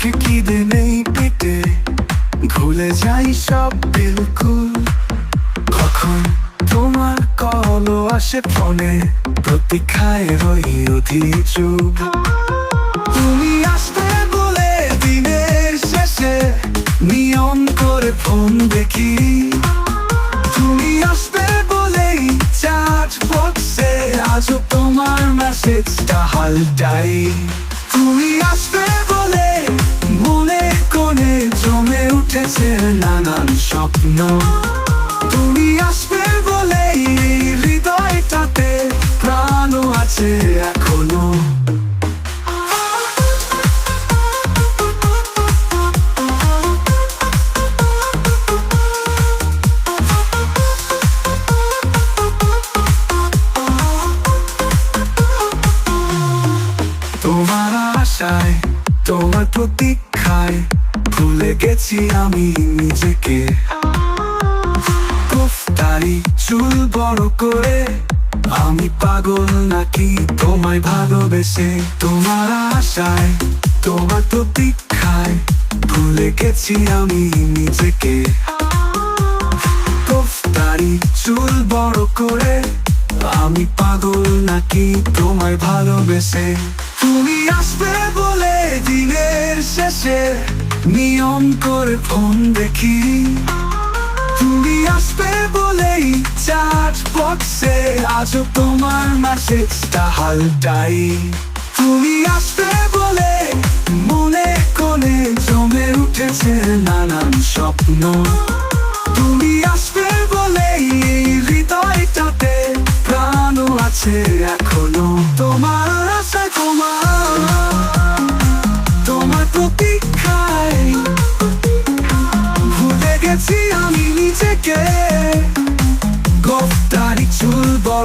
চোখে নেই পেটে। ভুলে যাই সব বিলকুল। কখন তোমার কলও আসে ফোনে, প্রতীক্ষায় রই তুমি আসতে বলে দিনের শেষে, নিয়ম করে ফোন দেখি। তুমি আসবে বলেই চার্জ বক্সে আজও তোমার মেসেজটা হালটাই। তুমি আসবে স্বপ্ন তুমি আসবে বলে এই হৃদয়টাতে প্রাণও আছে এখনও। তোমার আশায়, তোমার প্রতীক্ষায় ভুলে গেছি আমি নিজেকে। কুফতারি চুল বড় করে, আমি পাগল নাকি তোমায় ভালোবেসে? তোমার আশায়, তোমার প্রতীক্ষায় ভুলে গেছি আমি নিজেকে। কুফতারি চুল বড় করে, আমি পাগল নাকি তোমায় ভালোবেসে? তুমি আসবে বলে দিনের শেষে, নিয়ম করে ফোন দেখি। চার্জ বক্সে আজও তোমার মেসেজটা হালটাই। তুমি আসবে বলে মনে কোণে জমে উঠেছে নানান স্বপ্ন। তুমি আসবে বলে এই হৃদয়টাতে প্রাণও আছে এখনও। তোমার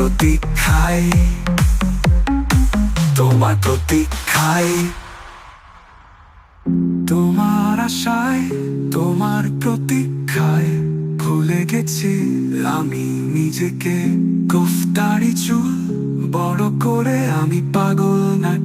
প্রতীক্ষায়, তোমার প্রতীক্ষায়। তোমার আশায়, তোমার প্রতীক্ষায় ভুলে গেছি আমি নিজেকে। গুফতারি চুল বড় করে আমি পাগল ভালোবেসে